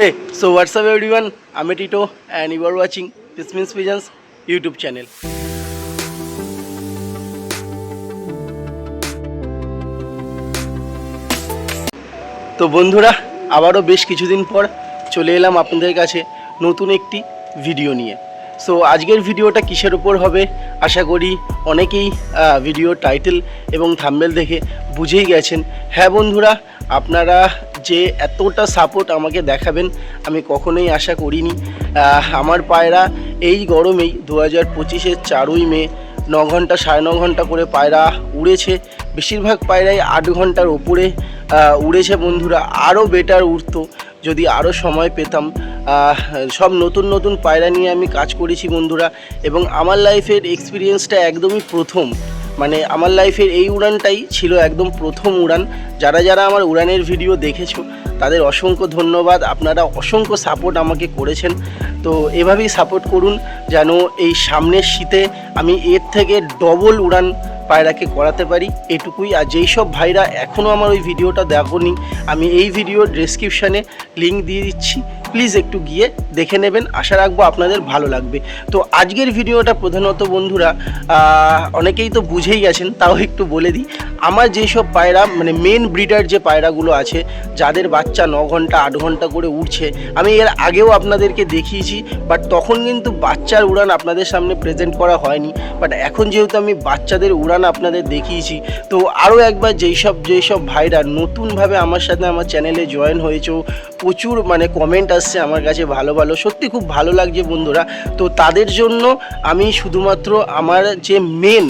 Hey, so what's up everyone? I'm Tito and you are watching This Means Pigeons YouTube channel. তো বন্ধুরা আবারও বেশ কিছুদিন পর চলে এলাম আপনাদের কাছে নতুন একটি ভিডিও নিয়ে সো আজকের ভিডিওটা কিসের উপর হবে আশা করি অনেকেই ভিডিও টাইটেল এবং থাম্বেল দেখে বুঝেই গেছেন হ্যাঁ বন্ধুরা আপনারা যে এতটা সাপোর্ট আমাকে দেখাবেন, আমি কখনোই আশা করিনি। আমার পায়রা এই গরমেই দু হাজার পঁচিশের চারই মে, ন ঘণ্টা সাড়ে ন ঘণ্টা করে পায়রা উড়েছে। বেশিরভাগ পায়রাই আট ঘণ্টার ওপরে উড়েছে বন্ধুরা। আরও বেটার উঠতো যদি আরও সময় পেতাম। সব নতুন নতুন পায়রা নিয়ে আমি কাজ করেছি বন্ধুরা। এবং আমার লাইফের এক্সপিরিয়েন্সটা একদমই প্রথম। মানে আমার লাইফের এই উড়ানটাই ছিল একদম প্রথম উড়ান। যারা যারা আমার উড়ানের ভিডিও দেখেছ, তাদের অসংখ্য ধন্যবাদ। আপনারা অসংখ্য সাপোর্ট আমাকে করেছেন। তো এভাবেই সাপোর্ট করুন, যেন এই সামনের শীতে আমি এর থেকে ডবল উড়ান পায়রাকে করাতে পারি। এটুকুই। আর যেই সব ভাইরা এখনও আমার ওই ভিডিওটা দেখোনি, আমি এই ভিডিওর ডেসক্রিপশানে লিঙ্ক দিয়ে দিচ্ছি। প্লিজ একটু গিয়ে দেখে নেবেন। আশা রাখব আপনাদের ভালো লাগবে। তো আজকের ভিডিওটা প্রধানত বন্ধুরা অনেকেই তো বুঝেই গেছেন, তাও একটু বলে দিই। আমার যেসব পায়রা মানে মেন ব্রিডার যে পায়রাগুলো আছে, যাদের বাচ্চা ন ঘণ্টা, আট ঘণ্টা করে উঠছে আমি এর আগেও আপনাদেরকে দেখিয়েছি বাট তখন কিন্তু বাচ্চার উড়ান আপনাদের সামনে প্রেজেন্ট করা হয়নি। বাট এখন যেহেতু আমি বাচ্চাদের উড়ান আপনাদের দেখিয়েছি, তো আরও একবার যেই সব যেই সব ভাইরা নতুনভাবে আমার সাথে আমার চ্যানেলে জয়েন হয়েছো প্রচুর মানে কমেন্ট আসছে আমার কাছে ভালো ভালো। সত্যি খুব ভালো লাগছে বন্ধুরা। তো তাদের জন্য আমি শুধুমাত্র আমার যে মেন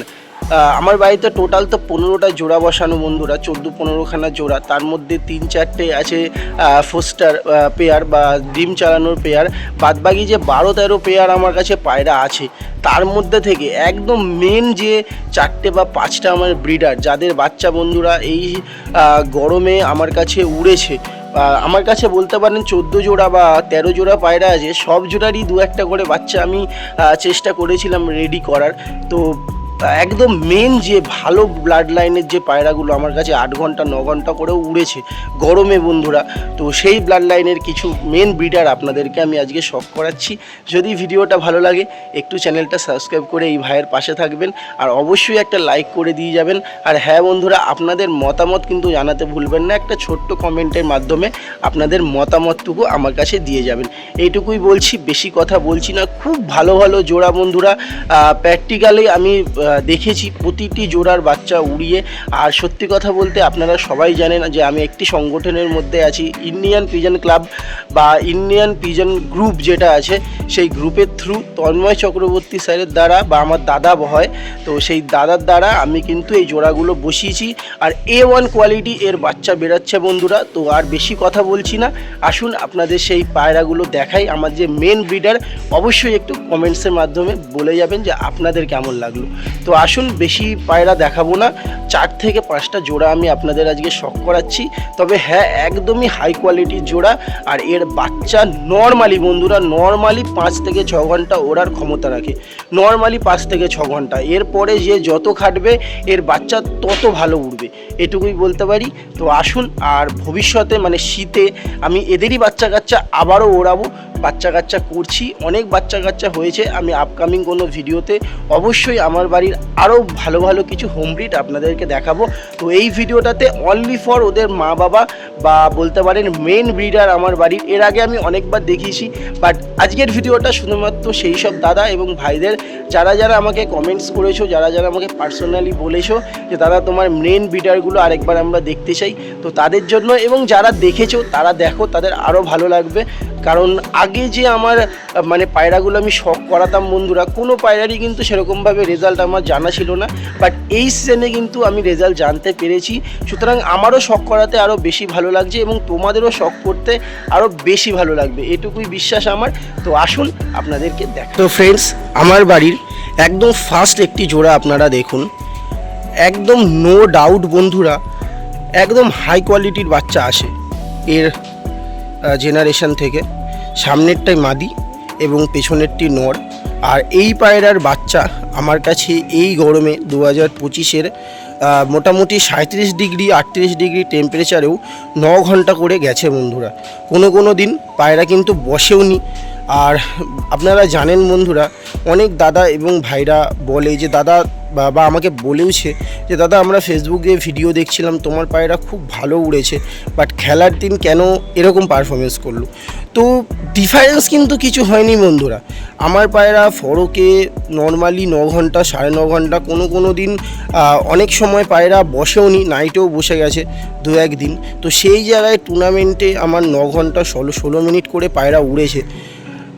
আমার বাড়িতে টোটাল তো পনেরোটা জোড়া বসানো বন্ধুরা, চোদ্দ, পনেরোখানা জোড়া। তার মধ্যে তিন, চারটে আছে ফোস্টার পেয়ার বা ডিম চালানোর পেয়ার বাদবাকি যে বারো, তেরো পেয়ার আমার কাছে পায়রা আছে, তার মধ্যে থেকে একদম মেন যে চারটে বা পাঁচটা আমার ব্রিডার যাদের বাচ্চা বন্ধুরা এই গরমে আমার কাছে উড়েছে আমার কাছে বলতে পারেন চোদ্দ জোড়া বা তেরো জোড়া পায়রা আছে, সব জোড়ারই দু একটা করে বাচ্চা আমি চেষ্টা করেছিলাম রেডি করার। তো একদম মেন যে ভালো ব্লাড লাইনের যে পায়রাগুলো আমার কাছে আট ঘণ্টা, ন ঘণ্টা করেও উড়েছে, গরমে বন্ধুরা, তো সেই ব্লাড লাইনের কিছু মেন ব্রিডার আপনাদেরকে আমি আজকে শখ করাচ্ছি। যদি ভিডিওটা ভালো লাগে, একটু চ্যানেলটা সাবস্ক্রাইব করে এই ভাইয়ের পাশে থাকবেন, আর অবশ্যই একটা লাইক করে দিয়ে যাবেন। আর হ্যাঁ বন্ধুরা, আপনাদের মতামত কিন্তু জানাতে ভুলবেন না, একটা ছোট্ট কমেন্টের মাধ্যমে আপনাদের মতামতটুকু আমার কাছে দিয়ে যাবেন। এইটুকুই বলছি, বেশি কথা বলছি না, খুব ভালো ভালো জোড়া বন্ধুরা। প্র্যাকটিক্যালি আমি দেখেছি, প্রতিটি জোড়ার বাচ্চা উড়িয়ে। আর সত্যি কথা বলতে আপনারা সবাই জানেন যে আমি একটি সংগঠনের মধ্যে আছি ইন্ডিয়ান পিজন ক্লাব বা ইন্ডিয়ান পিজন গ্রুপ যেটা আছে, সেই গ্রুপের থ্রু তন্ময় চক্রবর্তী স্যারের দ্বারা বা আমার দাদা হয়। তো সেই দাদার দ্বারা আমি কিন্তু এই জোড়াগুলো বসিয়েছি। আর এ ওয়ান কোয়ালিটি এর বাচ্চা বেরাচ্ছে বন্ধুরা, তো আর বেশি কথা বলছি না। আসুন আপনাদের সেই পায়রাগুলো দেখাই। আমার যে মেন ব্রিডার অবশ্যই একটু কমেন্টসের মাধ্যমে বলে যাবেন যে আপনাদের কেমন লাগল। তো আসুন, বেশি পায়রা দেখাবো না। চার থেকে পাঁচটা জোড়া আমি আপনাদের আজকে শখ করাচ্ছি। তবে হ্যাঁ একদমই হাই কোয়ালিটির জোড়া। আর এর বাচ্চা নর্মালি বন্ধুরা নর্মালি পাঁচ থেকে ছ ঘণ্টা ওড়ার ক্ষমতা রাখে। নর্মালি পাঁচ থেকে ছ ঘণ্টা। এরপরে যে যত খাটবে, এর বাচ্চা তত ভালো উঠবে এটুকুই বলতে পারি। তো আসুন, আর ভবিষ্যতে মানে শীতে আমি এদেরই বাচ্চা কাচ্চা আবারও ওড়াবো। বাচ্চা কাচ্চা করছি, অনেক বাচ্চা কাচ্চা হয়েছে। আমি আপকামিং কোনো ভিডিওতে অবশ্যই আমার বাড়ির আরও ভালো ভালো কিছু হোম ব্রিড আপনাদেরকে দেখাবো। তো এই ভিডিওটাতে অনলি ফর ওদের মা বাবা বা বলতে পারেন মেন ব্রিডার আমার বাড়ির। এর আগে আমি অনেকবার দেখিয়েছি বাট আজকের ভিডিওটা শুধুমাত্র সেই সব দাদা এবং ভাইদের। যারা যারা আমাকে কমেন্টস করেছ, যারা যারা আমাকে পার্সোনালি বলেছ যে, দাদা, তোমার মেন ব্রিডারগুলো আরেকবার আমরা দেখতে চাই। তো তাদের জন্য এবং যারা দেখেছ, তারা দেখো, তাদের আরও ভালো লাগবে। কারণ আগে যে আমার মানে পায়রাগুলো আমি শখ করাতাম বন্ধুরা, কোনো পায়রারই কিন্তু সেরকমভাবে রেজাল্ট আমার জানা ছিল না। বাট এই সিজনে কিন্তু আমি রেজাল্ট জানতে পেরেছি। সুতরাং আমারও শখ করাতে আরও বেশি ভালো লাগছে এবং তোমাদেরও শখ করতে আরও বেশি ভালো লাগবে। এটুকুই বিশ্বাস আমার। তো আসুন, আপনাদেরকে দেখ তো ফ্রেন্ডস আমার বাড়ির একদম ফার্স্ট একটি জোড়া আপনারা দেখুন। একদম নো ডাউট বন্ধুরা, একদম হাই কোয়ালিটির বাচ্চা আসে এর জেনারেশন থেকে। সামনেরটাই মাদি এবং পেছনেরটি নর। আর এই পায়রার বাচ্চা আমার কাছে এই গরমে দু হাজার পঁচিশের মোটামুটি সাঁত্রিশ ডিগ্রি, আটত্রিশ ডিগ্রি টেম্পারেচারেও ন ঘণ্টা করে গেছে বন্ধুরা। কোনো কোনো দিন পায়রা কিন্তু বসেও নি আর আপনারা জানেন বন্ধুরা, অনেক দাদা এবং ভাইরা বলে যে, দাদা বা আমাকে বলেওছে যে, দাদা, আমরা ফেসবুকে ভিডিও দেখছিলাম, তোমার পায়রা খুব ভালো উড়েছে বাট খেলার দিন কেন এরকম পারফরমেন্স করল? তো ডিফারেন্স কিন্তু কিছু হয়নি বন্ধুরা। আমার পায়রা ফরকে নর্মালি ন ঘণ্টা, সাড়ে ন ঘণ্টা, কোনো কোনো দিন অনেক সময় পায়রা বসেও নি নাইটেও বসে গেছে দু একদিন তো সেই জায়গায় টুর্নামেন্টে আমার ন ঘণ্টা, ষোলো ষোলো মিনিট করে পায়রা উড়েছে।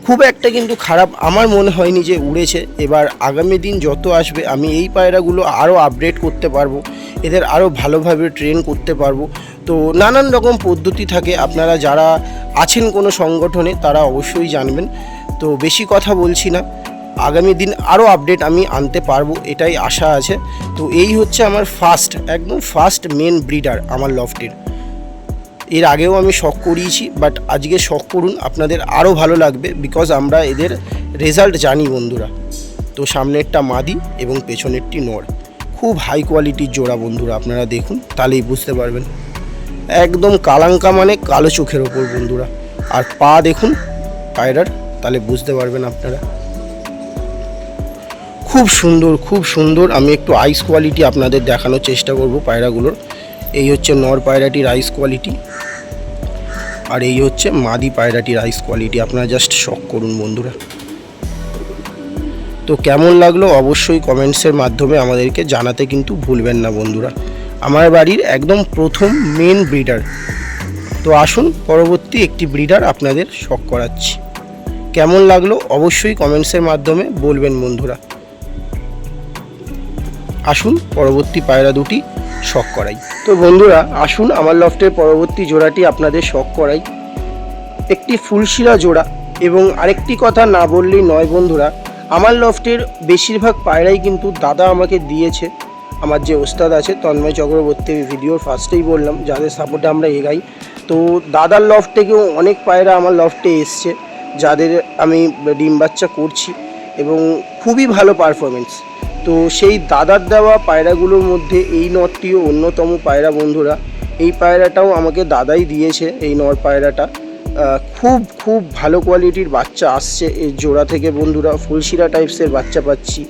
খুব একটা কিন্তু খারাপ আমার মনে হয়নি যে উড়েছে। এবার আগামী দিন যত আসবে, আমি এই পায়রাগুলো আরও আপডেট করতে পারব। এদের আরও ভালোভাবে ট্রেন করতে পারব। তো নানান রকম পদ্ধতি থাকে। আপনারা যারা আছেন কোনো সংগঠনে, তারা অবশ্যই জানবেন। তো বেশি কথা বলছি না। আগামী দিন আরও আপডেট আমি আনতে পারব, এটাই আশা আছে। তো এই হচ্ছে আমার ফার্স্ট একদম ফার্স্ট মেন ব্রিডার আমার লফটের এর আগেও আমি শখ করিয়েছি বাট আজকে শখ করুন, আপনাদের আরও ভালো লাগবে বিকজ আমরা এদের রেজাল্ট জানি বন্ধুরা। তো সামনেরটা মাদি এবং পেছনেরটি নর। খুব হাই কোয়ালিটির জোড়া বন্ধুরা, আপনারা দেখুন, তাহলেই বুঝতে পারবেন। একদম কালাঙ্কা মানে কালো চোখের ওপর বন্ধুরা। আর পা দেখুন, পায়রার, তাহলে বুঝতে পারবেন আপনারা। খুব সুন্দর খুব সুন্দর, আমি একটু আইস কোয়ালিটি আপনাদের দেখানোর চেষ্টা করব পায়রাগুলোর। এই হচ্ছে নর পায়রাটির আইস কোয়ালিটি আর এই হচ্ছে মাদি পায়রাটির আইস কোয়ালিটি আপনারা জাস্ট শখ করুন বন্ধুরা। তো কেমন লাগল অবশ্যই কমেন্টসের মাধ্যমে আমাদেরকে জানাতে কিন্তু ভুলবেন না বন্ধুরা। আমার বাড়ির একদম প্রথম মেন ব্রিডার তো আসুন পরবর্তী একটি ব্রিডার আপনাদের শখ করাচ্ছি। কেমন লাগল অবশ্যই কমেন্টসের মাধ্যমে বলবেন বন্ধুরা। আসুন পরবর্তী পায়রা দুটি শখ করাই। তো বন্ধুরা, আসুন আমার লফটের পরবর্তী জোড়াটি আপনাদের শখ করাই। একটি ফুলশিরা জোড়া এবং আরেকটি কথা না বললেই নয় বন্ধুরা, আমার লফটের বেশিরভাগ পায়রাই কিন্তু দাদা আমাকে দিয়েছে। আমার যে ওস্তাদ আছে, তন্ময় চক্রবর্তী ভিডিওর ফার্স্টেই বললাম, যাদের সাপোর্টে আমরা এগাই। তো দাদার লফট থেকেও অনেক পায়রা আমার লফটে এসছে, যাদের আমি ডিম বাচ্চা করছি এবং খুবই ভালো পারফরমেন্স তো সেই দাদার দেওয়া পায়রাগুলোর মধ্যে এই নটটিও অন্যতম পায়রা বন্ধুরা। এই পায়রাটাও আমাকে দাদাই দিয়েছে, এই নর পায়রাটা। খুব খুব ভালো কোয়ালিটির বাচ্চা আসছে এই জোড়া থেকে বন্ধুরা। ফুলশিরা টাইপসের বাচ্চা পাচ্ছি,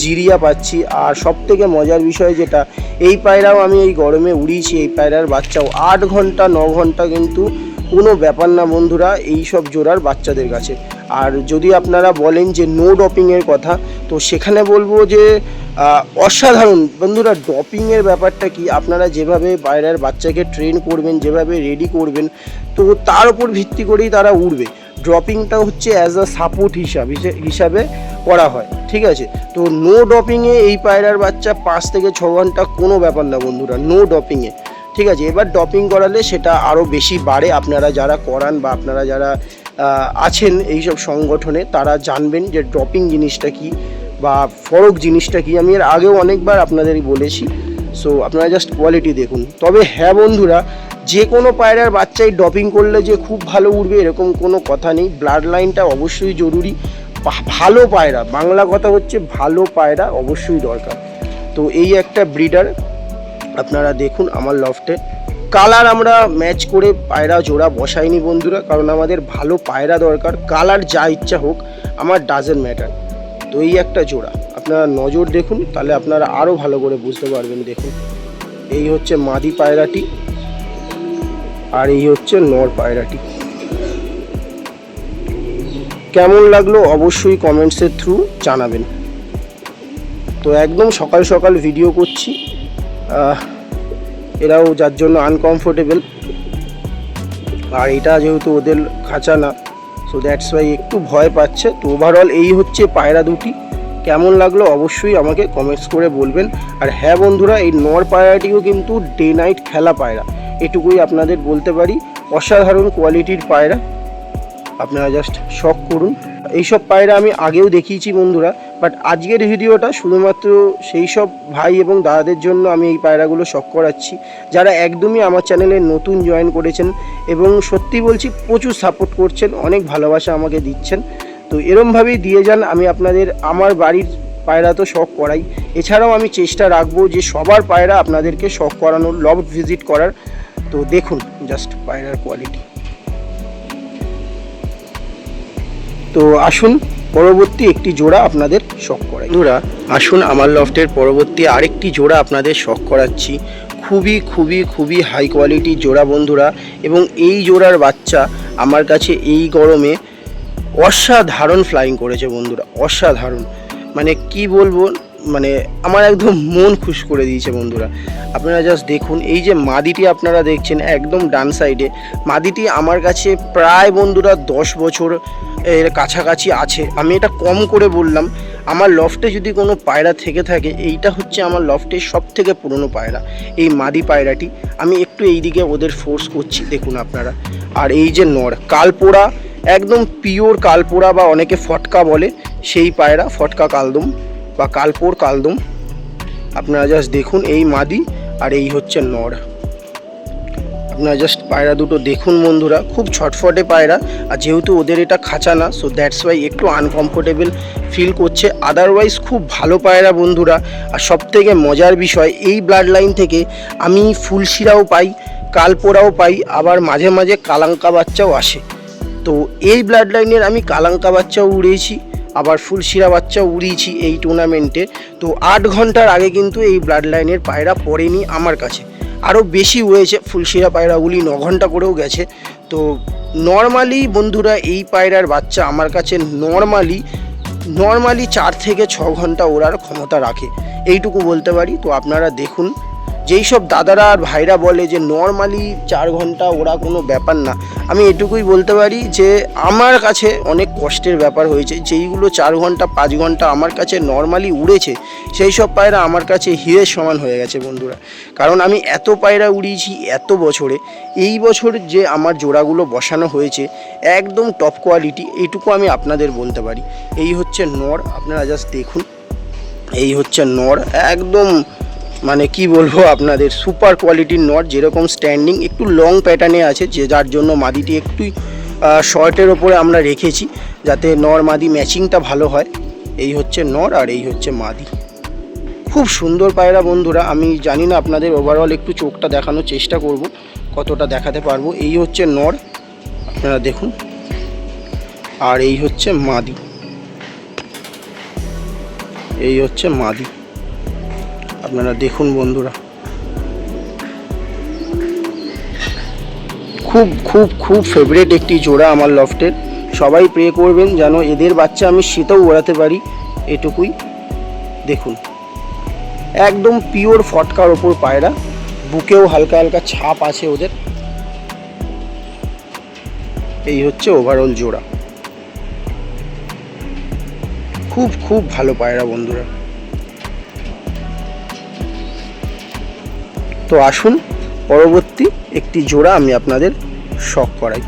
জিরিয়া পাচ্ছি। আর সব থেকে মজার বিষয় যেটা, এই পায়রাও আমি এই গরমে উড়িয়েছি, এই পায়রার বাচ্চাও। আট ঘণ্টা, ন ঘণ্টা কিন্তু কোনো ব্যাপার না বন্ধুরা, এই সব জোড়ার বাচ্চাদের কাছে। আর যদি আপনারা বলেন যে নো ডপিংয়ের কথা, তো সেখানে বলব যে অসাধারণ। বন্ধুরা ডপিংয়ের ব্যাপারটা কি? আপনারা যেভাবে বাইরের বাচ্চাকে ট্রেন করবেন, যেভাবে রেডি করবেন, তো তার উপর ভিত্তি করেই তারা উঠবে ড্রপিংটা হচ্ছে অ্যাজ আ সাপোর্ট হিসাব হিসে- হিসাবে করা হয়, ঠিক আছে? তো নো ডপিংয়ে এই পায়রার বাচ্চা পাঁচ থেকে ছ ঘণ্টা কোনো ব্যাপার না বন্ধুরা নো ডপিংয়ে ঠিক আছে? এবার ডপিং করালে সেটা আরও বেশি বাড়ে। আপনারা যারা করান বা আপনারা যারা আছেন এইসব সংগঠনে, তারা জানবেন যে ড্রপিং জিনিসটা কি বা ফরক জিনিসটা কি। আমি এর আগেও অনেকবার আপনাদেরই বলেছি সো আপনারা জাস্ট কোয়ালিটি দেখুন। তবে হ্যাঁ বন্ধুরা, যে কোনো পায়রার বাচ্চাই ডপিং করলে যে খুব ভালো উঠবে এরকম কোনো কথা নেই। ব্লাড লাইনটা অবশ্যই জরুরি। ভালো পায়রা, বাংলা কথা হচ্ছে ভালো পায়রা অবশ্যই দরকার। তো এই একটা ব্রিডার, আপনারা দেখুন আমার লফটে। কালার আমরা ম্যাচ করে পায়রা জোড়া বসাইনি বন্ধুরা, কারণ আমাদের ভালো পায়রা দরকার। কালার যা ইচ্ছা হোক, আমার ডাজেন্ট ম্যাটার তো এই একটা জোড়া। আপনারা নজর দেখুন, তাহলে আপনারা আরও ভালো করে বুঝতে পারবেন, দেখুন। এই হচ্ছে মাদি পায়রাটি, আর এই হচ্ছে নর পায়রাটি। কেমন লাগল অবশ্যই কমেন্টসের থ্রু জানাবেন। তো একদম সকাল সকাল ভিডিও করছি। এরাও যার জন্য আনকমফোর্টেবল আর এটা যেহেতু ওদের খাঁচা না সো দ্যাটস ওয়াই একটু ভয় পাচ্ছে। তো ওভারঅল এই হচ্ছে পায়রা দুটি। কেমন লাগল অবশ্যই আমাকে কমেন্টস করে বলবেন। আর হ্যাঁ বন্ধুরা, এই নর পায়রাটিও কিন্তু ডে নাইট খেলা পায়রা। এটুকুই আপনাদের বলতে পারি। অসাধারণ কোয়ালিটির পায়রা। আপনারা জাস্ট শখ করুন। এইসব পায়রা আমি আগেও দেখিয়েছি বন্ধুরা বাট আজকের ভিডিওটা শুধুমাত্র সেই সব ভাই এবং দাদাদের জন্য আমি এই পায়রাগুলো শখ করাচ্ছি। যারা একদমই আমার চ্যানেলে নতুন জয়েন করেছেন এবং সত্যি বলছি প্রচুর সাপোর্ট করছেন, অনেক ভালোবাসা আমাকে দিচ্ছেন। তো এরমভাবেই দিয়ে যান, আমি আপনাদের আমার বাড়ির পায়রা তো শখ করাই। এছাড়াও আমি চেষ্টা রাখব যে সবার পায়রা আপনাদেরকে শখ করানোর লভ ভিজিট করার। তো দেখুন জাস্ট পায়রার কোয়ালিটি তো আসুন, পরবর্তী একটি জোড়া আপনাদের শখ করাই। জোড়া আসুন আমার লফটের পরবর্তী আরেকটি জোড়া আপনাদের শখ করাচ্ছি। খুবই খুবই খুবই হাই কোয়ালিটি জোড়া বন্ধুরা এবং এই জোড়ার বাচ্চা আমার কাছে এই গরমে অসাধারণ ফ্লাইং করেছে বন্ধুরা, অসাধারণ। মানে কি বলব মানে আমার একদম মন খুশ করে দিয়েছে বন্ধুরা। আপনারা জাস্ট দেখুন, এই যে মাদিটি আপনারা দেখছেন একদম ডান সাইডে মাদিটি আমার কাছে প্রায় বন্ধুরা দশ বছর এর কাছাকাছি আছে। আমি এটা কম করে বললাম, আমার লফটে যদি কোনো পায়রা থেকে থাকে, এইটা হচ্ছে আমার লফটের সব থেকে পুরনো পায়রা, এই মাদি পায়রাটি। আমি একটু এই দিকে ওদের ফোর্স করছি, দেখুন আপনারা। আর এই যে নর, কালপোড়া, একদম পিওর কালপোড়া বা অনেকে ফটকা বলে, সেই পায়রা, ফটকা কালদম। বা কালপোর কালদম। আপনারা জাস্ট দেখুন এই মাদি আর এই হচ্ছে নর। আপনারা জাস্ট পায়রা দুটো দেখুন বন্ধুরা, খুব ছটফটে পায়রা। আর যেহেতু ওদের এটা খাঁচা না সো দ্যাটস ওয়াই একটু আনকমফোর্টেবল ফিল করছে। আদারওয়াইজ খুব ভালো পায়রা বন্ধুরা। আর সব থেকে মজার বিষয়, এই ব্লাড লাইন থেকে আমি ফুলশিরাও পাই কালপোড়াও পাই, আবার মাঝে মাঝে কালাঙ্কা বাচ্চাও আসে। তো এই ব্লাড লাইনের আমি কালাঙ্কা বাচ্চাও উড়িয়েছি আবার ফুলশিরা বাচ্চা উড়িয়েছি এই টুর্নামেন্টে তো আট ঘণ্টার আগে কিন্তু এই ব্লাড লাইনের পায়রা পড়েনি আমার কাছে। আরও বেশি হয়েছে ফুলশিরা পায়রাগুলি, ন ঘণ্টা করেও গেছে। তো নর্মালি বন্ধুরা এই পায়রার বাচ্চা আমার কাছে নর্মালি নর্মালি চার থেকে ছ ঘণ্টা ওড়ার ক্ষমতা রাখে। এইটুকু বলতে পারি। তো আপনারা দেখুন যেই সব দাদারা আর ভাইরা বলে যে, নর্মালি চার ঘণ্টা ওরা কোনো ব্যাপার না। আমি এটুকুই বলতে পারি যে, আমার কাছে অনেক কষ্টের ব্যাপার হয়েছে। যেইগুলো চার ঘণ্টা, পাঁচ ঘণ্টা আমার কাছে নর্মালি উড়েছে, সেই সব পায়রা আমার কাছে হিরের সমান হয়ে গেছে বন্ধুরা। কারণ আমি এত পায়রা উড়িয়েছি এত বছরে, এই বছর যে আমার জোড়াগুলো বসানো হয়েছে, একদম টপ কোয়ালিটি এইটুকু আমি আপনাদের বলতে পারি। এই হচ্ছে নর, আপনারা জাস্ট দেখুন। এই হচ্ছে নর, একদম মানে কি বলব আপনাদের সুপার কোয়ালিটির নট যেরকম স্ট্যান্ডিং একটু লং প্যাটার্নে আছে, যে যার জন্য মাদিটি একটু শর্টের ওপরে আমরা রেখেছি, যাতে নর মাদি ম্যাচিংটা ভালো হয়। এই হচ্ছে নর আর এই হচ্ছে মাদি। খুব সুন্দর পায়রা বন্ধুরা, আমি জানি না আপনাদের ওভারঅল একটু চোখটা দেখানোর চেষ্টা করব, কতটা দেখাতে পারব। এই হচ্ছে নর আপনারা দেখুন। আর এই হচ্ছে মাদি। এই হচ্ছে মাদি। আপনারা দেখুন বন্ধুরা। খুব খুব খুব ফেভারিট একটি জোড়া আমার লফটের সবাই প্রে করবেন যেন এদের বাচ্চা আমি শীতেও ওড়াতে পারি, এটুকুই। দেখুন, একদম পিওর ফটকার ওপর পায়রা, বুকেও হালকা হালকা ছাপ আছে ওদের। এই হচ্ছে ওভারঅল জোড়া। খুব খুব ভালো পায়রা বন্ধুরা। তো আসুন, পরবর্তী একটি জোড়া আমি আপনাদের শখ করাই।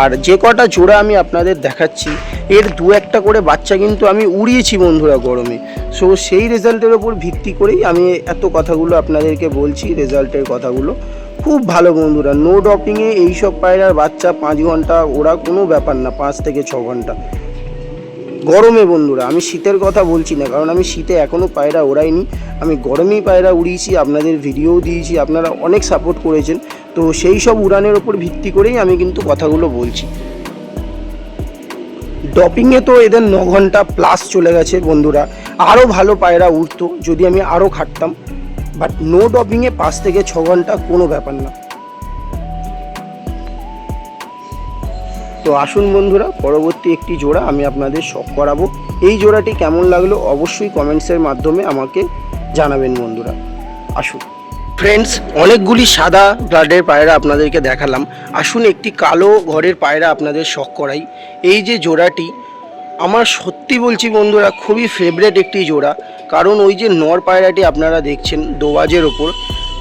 আর যে কটা জোড়া আমি আপনাদের দেখাচ্ছি, এর দু একটা করে বাচ্চা কিন্তু আমি উড়িয়েছি বন্ধুরা গরমে। সো সেই রেজাল্টের ওপর ভিত্তি করেই আমি এত কথাগুলো আপনাদেরকে বলছি, রেজাল্টের কথাগুলো। খুব ভালো বন্ধুরা নো ডপিংয়ে এইসব পায়রার বাচ্চা পাঁচ ঘণ্টা, ওরা কোনো ব্যাপার না, পাঁচ থেকে ছ ঘণ্টা। গরমে বন্ধুরা, আমি শীতের কথা বলছি না, কারণ আমি শীতে এখনও পায়রা ওড়াইনি। আমি গরমেই পায়রা উড়িয়েছি, আপনাদের ভিডিও দিয়েছি, আপনারা অনেক সাপোর্ট করেছেন। তো সেই সব উড়ানের ওপর ভিত্তি করেই আমি কিন্তু কথাগুলো বলছি। ডপিংয়ে তো এদের ন ঘণ্টা প্লাস চলে গেছে বন্ধুরা। আরও ভালো পায়রা উঠতো যদি আমি আরও খাটতাম। বাট নো ডপিংয়ে পাঁচ থেকে ছ ঘণ্টা কোনো ব্যাপার না। তো আসুন বন্ধুরা, পরবর্তী একটি জোড়া আমি আপনাদের শখ করাবো। এই জোড়াটি কেমন লাগল অবশ্যই কমেন্টসের মাধ্যমে আমাকে জানাবেন বন্ধুরা। আসুন। ফ্রেন্ডস অনেকগুলি সাদা ব্লাডের পায়রা আপনাদেরকে দেখালাম। আসুন একটি কালো ঘরের পায়রা আপনাদের শখ করাই। এই যে জোড়াটি, আমার সত্যি বলছি বন্ধুরা, খুবই ফেভারেট একটি জোড়া। কারণ ওই যে নর পায়রাটি আপনারা দেখছেন দোবাজের ওপর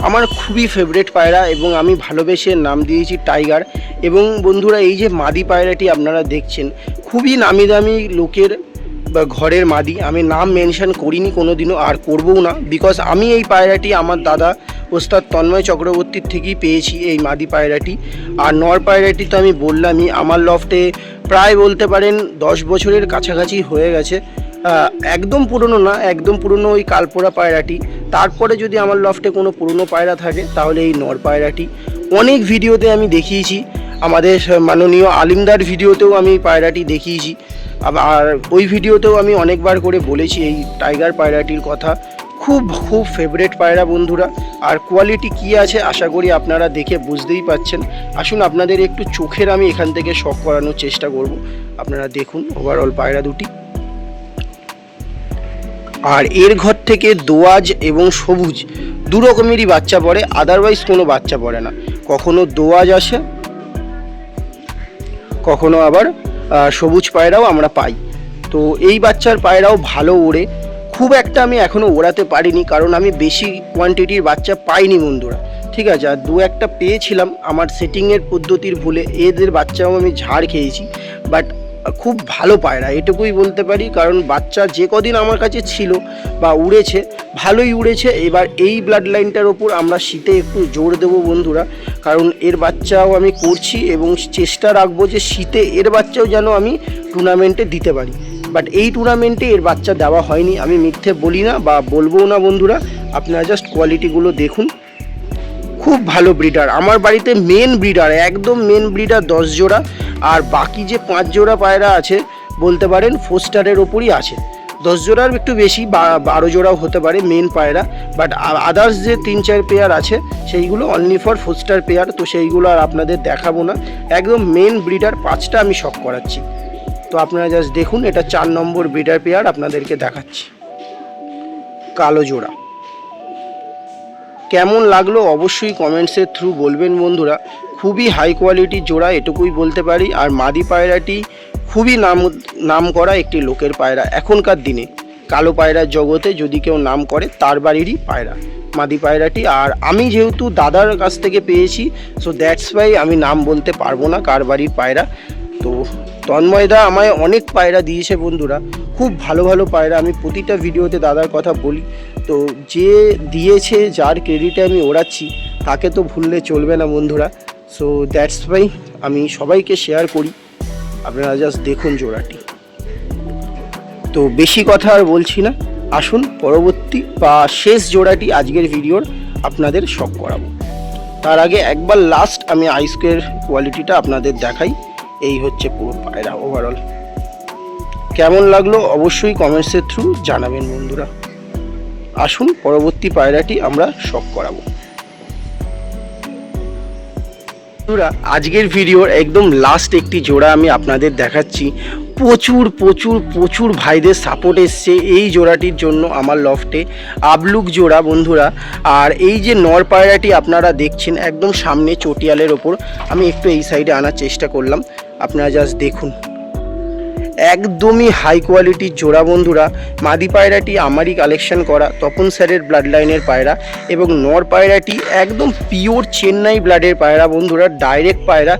আমার খুবই ফেভারেট পায়রা এবং আমি ভালোবেসে নাম দিয়েছি টাইগার এবং বন্ধুরা এই যে মাদি পায়রাটি আপনারা দেখছেন, খুবই নামি দামি লোকের বা ঘরের মাদি। আমি নাম মেনশন করিনি কোনো দিনও আর করবও না বিকজ আমি এই পায়রাটি আমার দাদা ওস্তাদ তন্ময় চক্রবর্তীর থেকেই পেয়েছি এই মাদি পায়রাটি। আর নর পায়রাটি তো আমি বললামই, আমার লফটে প্রায় বলতে পারেন দশ বছরের কাছাকাছি হয়ে গেছে। একদম পুরনো না, একদম পুরনো ওই কালপোড়া পায়রাটি। তারপরে যদি আমার লফটে কোনো পুরনো পায়রা থাকে, তাহলে এই নর পায়রাটি। অনেক ভিডিওতে আমি দেখিয়েছি, আমাদের মাননীয় আলিমদার ভিডিওতেও আমি পায়রাটি দেখিয়েছি। আর ওই ভিডিওতেও আমি অনেকবার করে বলেছি এই টাইগার পায়রাটির কথা। খুব খুব ফেভারেট পায়রা বন্ধুরা। আর কোয়ালিটি কি আছে, আশা করি আপনারা দেখে বুঝতেই পাচ্ছেন। আসুন, আপনাদের একটু চোখের আমি এখান থেকে শখ করানোর চেষ্টা করব। আপনারা দেখুন ওভারঅল পায়রা দুটি। আর এর ঘর থেকে দোয়াজ এবং সবুজ দু রকমেরই বাচ্চা পড়ে আদারওয়াইজ কোনো বাচ্চা পড়ে না। কখনো দোয়াজ আসে, কখনো আবার সবুজ পায়রাও আমরা পাই। তো এই বাচ্চার পায়রাও ভালো ওড়ে। খুব একটা আমি এখনও ওড়াতে পারিনি, কারণ আমি বেশি কোয়ান্টিটির বাচ্চা পাইনি বন্ধুরা। ঠিক আছে, আর দু একটা পেয়েছিলাম। আমার সেটিংয়ের পদ্ধতির ভুলে এদের বাচ্চাও আমি ঝাড় খেয়েছি। বাট খুব ভালো পায়রা, এটুকুই বলতে পারি। কারণ বাচ্চা যে কদিন আমার কাছে ছিল বা উড়েছে, ভালোই উড়েছে। এবার এই ব্লাড লাইনটার ওপর আমরা শীতে একটু জোর দেবো বন্ধুরা। কারণ এর বাচ্চাও আমি করছি এবং চেষ্টা রাখব যে শীতে এর বাচ্চাও যেন আমি টুর্নামেন্টে দিতে পারি। বাট এই টুর্নামেন্টে এর বাচ্চা দেওয়া হয়নি। আমি মিথ্যে বলি না বা বলবও না বন্ধুরা। আপনারা জাস্ট কোয়ালিটিগুলো দেখুন। খুব ভালো ব্রিডার আমার বাড়িতে মেন ব্রিডার একদম মেন ব্রিডার দশ জোড়া। আর বাকি যে পাঁচ জোড়া পায়রা আছে, বলতে পারেন ফোস্টারের ওপরই আছে। দশ জোড়ার একটু বেশি বারো জোড়াও হতে পারে মেন পায়রা বাট আদার্স যে তিন চার পেয়ার আছে, সেইগুলো অনলি ফর ফোস্টার পেয়ার তো সেইগুলো আর আপনাদের দেখাবো না। একদম মেন ব্রিডার পাঁচটা আমি শখ করাচ্ছি। তো আপনারা জাস্ট দেখুন, এটা চার নম্বর ব্রিডার পেয়ার আপনাদেরকে দেখাচ্ছি। কালো জোড়া। কেমন লাগল অবশ্যই কমেন্টসের থ্রু বলবেন বন্ধুরা। খুবই হাই কোয়ালিটির জোড়া, এটুকুই বলতে পারি। আর মাদি পায়রাটি খুবই নাম নাম করা একটি লোকের পায়রা এখনকার দিনে। কালো পায়রার জগতে যদি কেউ নাম করে, তার বাড়িরই পায়রা মাদি পায়রাটি। আর আমি যেহেতু দাদার কাছ থেকে পেয়েছি সো দ্যাটস ওয়াই আমি নাম বলতে পারব না কার বাড়ির পায়রা। তো তন্ময়দা আমায় অনেক পায়রা দিয়েছে বন্ধুরা। খুব ভালো ভালো পায়রা। আমি প্রতিটা ভিডিওতে দাদার কথা বলি। তো যে দিয়েছে, যার ক্রেডিটে আমি ওড়াচ্ছি, তাকে তো ভুললে চলবে না বন্ধুরা। সো দ্যাটস ওয়াই আমি সবাইকে শেয়ার করি। আপনারা জাস্ট দেখুন জোড়াটি। তো বেশি কথা আর বলছি না। আসুন, পরবর্তী বা শেষ জোড়াটি আজকের ভিডিওর আপনাদের শখ করাবো। তার আগে একবার লাস্ট আমি আইসকের কোয়ালিটিটা আপনাদের দেখাই। এই হচ্ছে পুরো পায়রা ওভারঅল কেমন লাগল অবশ্যই কমেন্টসের থ্রু জানাবেন বন্ধুরা। আসুন, পরবর্তী পায়রাটি আমরা শখ করাবো। বন্ধুরা, আজকের ভিডিওর একদম লাস্ট একটি জোড়া আমি আপনাদের দেখাচ্ছি। প্রচুর প্রচুর প্রচুর ভাইদের সাপোর্ট এসছে এই জোড়াটির জন্য আমার লফটে আবলুক জোড়া বন্ধুরা। আর এই যে নর পায়রাটি আপনারা দেখছেন একদম সামনে চটিয়ালের ওপর, আমি একটু এই সাইডে আনার চেষ্টা করলাম। আপনারা জাস্ট দেখুন। একদমই হাই কোয়ালিটির জোড়া বন্ধুরা। মাদি পায়রাটি আমারই কালেকশন করা, তপন স্যারের ব্লাড লাইনের পায়রা এবং নর পায়রাটি একদম পিওর চেন্নাই ব্লাডের পায়রা বন্ধুরা ডাইরেক্ট পায়রা।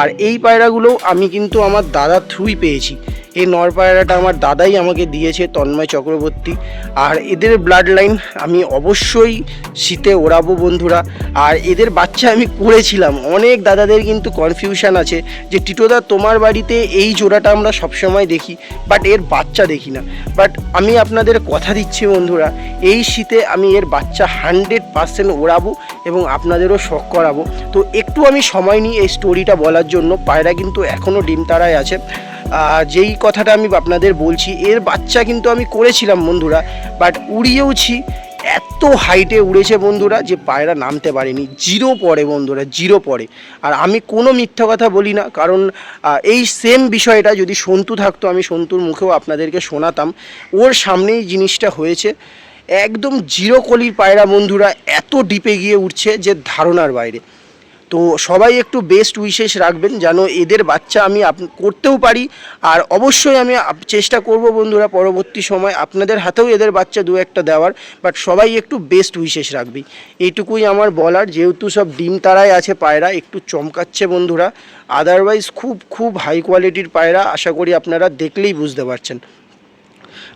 আর এই পায়রাগুলো আমি কিন্তু আমার দাদার থ্রুই পেয়েছি। এই নর পায়রাটা আমার দাদাই আমাকে দিয়েছে, তন্ময় চক্রবর্তী। আর এদের ব্লাড লাইন আমি অবশ্যই শীতে ওড়াবো বন্ধুরা। আর এদের বাচ্চা আমি করেছিলাম। অনেক দাদাদের কিন্তু কনফিউশন আছে যে টিটোদা তোমার বাড়িতে এই জোড়াটা আমরা সবসময় দেখি বাট এর বাচ্চা দেখি না। বাট আমি আপনাদের কথা দিচ্ছি বন্ধুরা, এই শীতে আমি এর বাচ্চা হান্ড্রেড পার্সেন্ট ওড়াবো এবং আপনাদেরও শখ করাবো। তো একটু আমি সময় নিই এই স্টোরিটা বলার জন্য। পায়রা কিন্তু এখনও ডিম তারায় আছে। যেই কথাটা আমি আপনাদের বলছি, এর বাচ্চা কিন্তু আমি করেছিলাম বন্ধুরা বাট উড়িয়েওছি, এত হাইটে উড়েছে বন্ধুরা যে পায়রা নামতে পারেনি জিরো পড়ে বন্ধুরা জিরো পড়ে আর আমি কোনো মিথ্যা কথা বলি না, কারণ এই সেম বিষয়টা যদি সন্তু থাকতো, আমি সন্তুর মুখেও আপনাদেরকে শোনাতাম, ওর সামনেই জিনিসটা হয়েছে, একদম জিরো কলির পায়রা বন্ধুরা এত ডিপে গিয়ে উঠছে যে ধারণার বাইরে। তো সবাই একটু বেস্ট উইশেস রাখবেন যেন এদের বাচ্চা আমি করতেও পারি। আর অবশ্যই আমি চেষ্টা করব বন্ধুরা পরবর্তী সময় আপনাদের হাতেও এদের বাচ্চা দু একটা দেওয়ার বাট সবাই একটু বেস্ট উইশেস রাখবি। এইটুকুই আমার বলার, যেহেতু সব ডিম তারাই আছে পায়রা, একটু চমকাচ্ছে বন্ধুরা। আদারওয়াইজ খুব খুব হাই কোয়ালিটির পায়রা, আশা করি আপনারা দেখলেই বুঝতে পারছেন।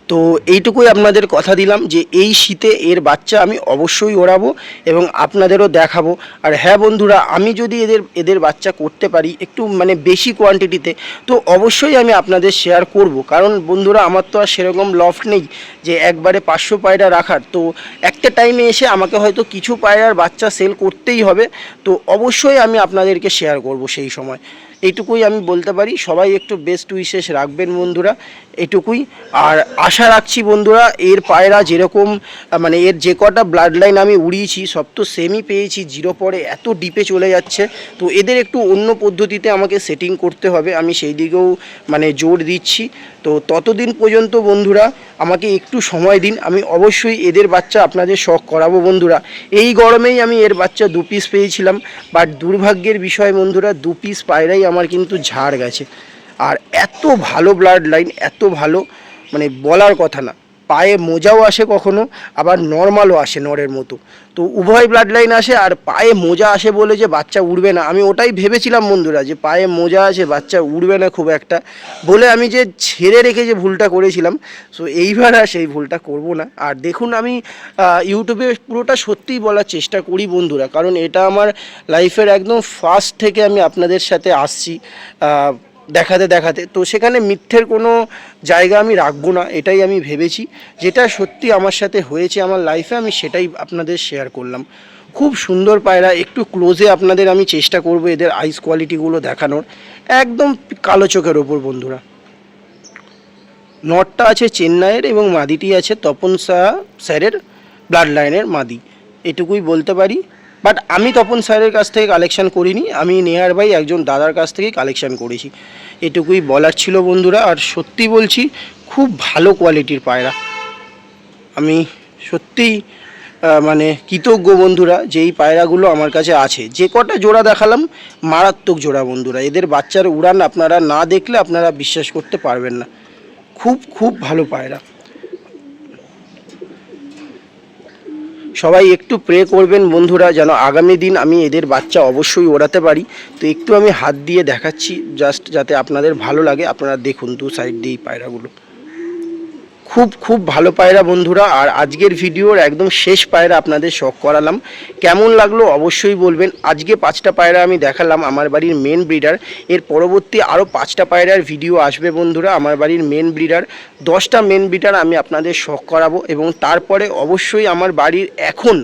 তো এইটুকুই আপনাদের কথা দিলাম যে এই শীতে এর বাচ্চা আমি অবশ্যই ওড়াবো এবং আপনাদেরও দেখাবো। আর হ্যাঁ বন্ধুরা, আমি যদি এদের এদের বাচ্চা করতে পারি একটু মানে বেশি কোয়ান্টিটিতে তো অবশ্যই আমি আপনাদের শেয়ার করব। কারণ বন্ধুরা, আমার তো আর সেরকম লফট নেই যে একবারে পাঁচশো পায়রা রাখার। তো একটা টাইমে এসে আমাকে হয়তো কিছু পায়রার বাচ্চা সেল করতেই হবে। তো অবশ্যই আমি আপনাদেরকে শেয়ার করব সেই সময়। এইটুকুই আমি বলতে পারি। সবাই একটু বেস্ট উইশেস রাখবেন বন্ধুরা এটুকুই আর আশা রাখছি বন্ধুরা, এর পায়রা যেরকম মানে এর যে কটা ব্লাড লাইন আমি উড়িয়েছি, সব তো সেমই পেয়েছি জিরো পরে এত ডিপে চলে যাচ্ছে। তো এদের একটু অন্য পদ্ধতিতে আমাকে সেটিং করতে হবে, আমি সেই দিকেও মানে জোর দিচ্ছি। তো ততদিন পর্যন্ত বন্ধুরা, আমাকে একটু সময় দিন। আমি অবশ্যই এদের বাচ্চা আপনাদের শখ করাবো বন্ধুরা। এই গরমেই আমি এর বাচ্চা দু পিস পেয়েছিলাম। বাট দুর্ভাগ্যের বিষয় বন্ধুরা, দু পিস পায়রাই আমার কিন্তু ঝাড় গেছে। আর এত ভালো ব্লাড লাইন এত ভালো মানে বলার কথা না। পায়ে মোজাও আসে কখনো, আবার নর্মালও আসে নরের মতো। তো উভয় ব্লাড লাইন আসে আর পায়ে মোজা আসে বলে যে বাচ্চা উড়বে না। আমি ওটাই ভেবেছিলাম বন্ধুরা যে পায়ে মোজা আছে বাচ্চা উড়বে না খুব একটা বলে আমি যে ছেড়ে রেখে যে ভুলটা করেছিলাম। সো এইবার আর সেই ভুলটা করব না। আর দেখুন আমি ইউটিউবে পুরোটা সত্যিই বলার চেষ্টা করি বন্ধুরা। কারণ এটা আমার লাইফের একদম ফার্স্ট থেকে আমি আপনাদের সাথে আসছি। দেখাতে দেখাতে। তো সেখানে মিথ্যের কোনো জায়গা আমি রাখব না, এটাই আমি ভেবেছি। যেটা সত্যি আমার সাথে হয়েছে আমার লাইফে আমি সেটাই আপনাদের শেয়ার করলাম। খুব সুন্দর পায়রা, একটু ক্লোজে আপনাদের আমি চেষ্টা করব এদের আইস কোয়ালিটিগুলো দেখানোর। একদম কালো চোখের ওপর, বন্ধুরা। নটটা আছে চেন্নাইয়ের এবং মাদিটি আছে তপন শাহ স্যারের ব্লাড লাইনের মাদি। এটুকুই বলতে পারি। বাট আমি তপন স্যারের কাছ থেকে কালেকশান করিনি। আমি নেহার বাই একজন দাদার কাছ থেকেই কালেকশন করেছি। এটুকুই বলার ছিল বন্ধুরা। আর সত্যি বলছি, খুব ভালো কোয়ালিটির পায়রা। আমি সত্যিই মানে কৃতজ্ঞ বন্ধুরা যে এই পায়রাগুলো আমার কাছে আছে। যে কটা জোড়া দেখালাম, মারাত্মক জোড়া বন্ধুরা। এদের বাচ্চার উড়ান আপনারা না দেখলে আপনারা বিশ্বাস করতে পারবেন না। খুব খুব ভালো পায়রা। সবাই একটু প্রে করবেন বন্ধুরা, যেন আগামী দিন আমি এদের বাচ্চা অবশ্যই ওড়াতে পারি। তো একটু আমি হাত দিয়ে দেখাচ্ছি জাস্ট যাতে আপনাদের ভালো লাগে। আপনারা দেখুন দু সাইড দিয়ে পায়রাগুলো। খুব খুব ভালো পায়রা বন্ধুরা। আর আজকের ভিডিওর একদম শেষ পায়রা আপনাদের শখ করালাম। কেমন লাগল অবশ্যই বলবেন। আজকে পাঁচটা পায়রা আমি দেখালাম আমার বাড়ির মেন ব্রিডার এর পরবর্তী আরও পাঁচটা পায়রার ভিডিও আসবে বন্ধুরা, আমার বাড়ির মেন ব্রিডার দশটা মেন ব্রিডার আমি আপনাদের শখ করাবো এবং তারপরে অবশ্যই আমার বাড়ির এখন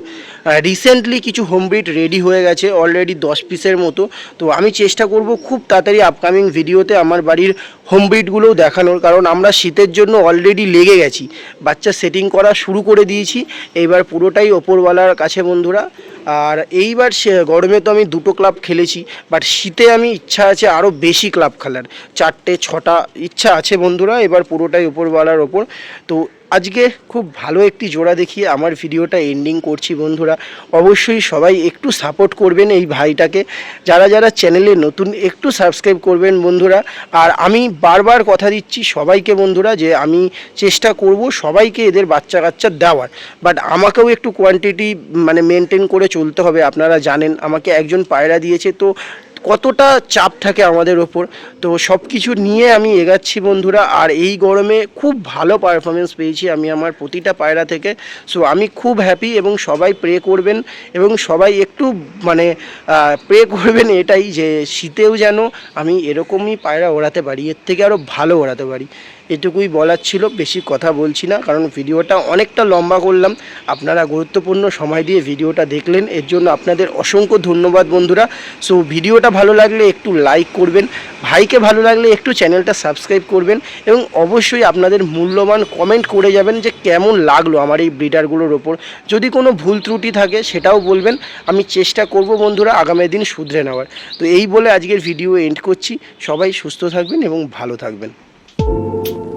রিসেন্টলি কিছু হোম ব্রিড রেডি হয়ে গেছে অলরেডি দশ পিসের মতো। তো আমি চেষ্টা করব খুব তাড়াতাড়ি আপকামিং ভিডিওতে আমার বাড়ির হোম ব্রিডগুলোও দেখানোর, কারণ আমরা শীতের জন্য অলরেডি লেগে গেছি। বাচ্চা সেটিং করা শুরু করে দিয়েছি এইবার পুরোটাই ওপরওয়ালার কাছে বন্ধুরা। আর এইবার গরমে তো আমি দুটো ক্লাব খেলেছি বাট শীতে আমি ইচ্ছা আছে আরও বেশি ক্লাব খেলার। চারটে, ছটা ইচ্ছা আছে বন্ধুরা, এবার পুরোটাই ওপরওয়ালার ওপর। তো আজকে খুব ভালো একটি জোড়া দেখিয়ে আমার ভিডিওটা এন্ডিং করছি বন্ধুরা। অবশ্যই সবাই একটু সাপোর্ট করবেন এই ভাইটাকে। যারা যারা চ্যানেলে নতুন, একটু সাবস্ক্রাইব করবেন বন্ধুরা। আর আমি বারবার কথা দিচ্ছি সবাইকে বন্ধুরা যে আমি চেষ্টা করব সবাইকে এদের বাচ্চা কাচ্চা দেওয়ার। বাট আমাকেও একটু কোয়ান্টিটি মানে মেনটেন করে চলতে হবে। আপনারা জানেন, আমাকে একজন পায়রা দিয়েছে, তো কতটা চাপ থাকে আমাদের ওপর। তো সব কিছু নিয়ে আমি এগাচ্ছি বন্ধুরা, আর এই গরমে খুব ভালো পারফরমেন্স পেয়েছি আমি আমার প্রতিটা পায়রা থেকে। সো আমি খুব হ্যাপি এবং সবাই প্রে করবেন এবং সবাই একটু মানে প্রে করবেন এটাই যে শীতেও যেন আমি এরকমই পায়রা ওড়াতে পারি, এর থেকে আরও ভালো ওড়াতে পারি। এটুকুই বলার ছিল, বেশি কথা বলছি না, কারণ ভিডিওটা অনেকটা লম্বা করলাম। আপনারা গুরুত্বপূর্ণ সময় দিয়ে ভিডিওটা দেখলেন, এর জন্য আপনাদের অসংখ্য ধন্যবাদ বন্ধুরা। সো, ভিডিওটা ভালো লাগলে একটু লাইক করবেন, ভাইকে ভালো লাগলে একটু চ্যানেলটা সাবস্ক্রাইব করবেন এবং অবশ্যই আপনাদের মূল্যবান কমেন্ট করে যাবেন যে কেমন লাগল আমার এই ব্রিডারগুলোর ওপর। যদি কোনো ভুল ত্রুটি থাকে সেটাও বলবেন, আমি চেষ্টা করব বন্ধুরা আগামী দিন শুধরে নেওয়ার। তো এই বলে আজকের ভিডিও এন্ড করছি। সবাই সুস্থ থাকবেন এবং ভালো থাকবেন। Thank you.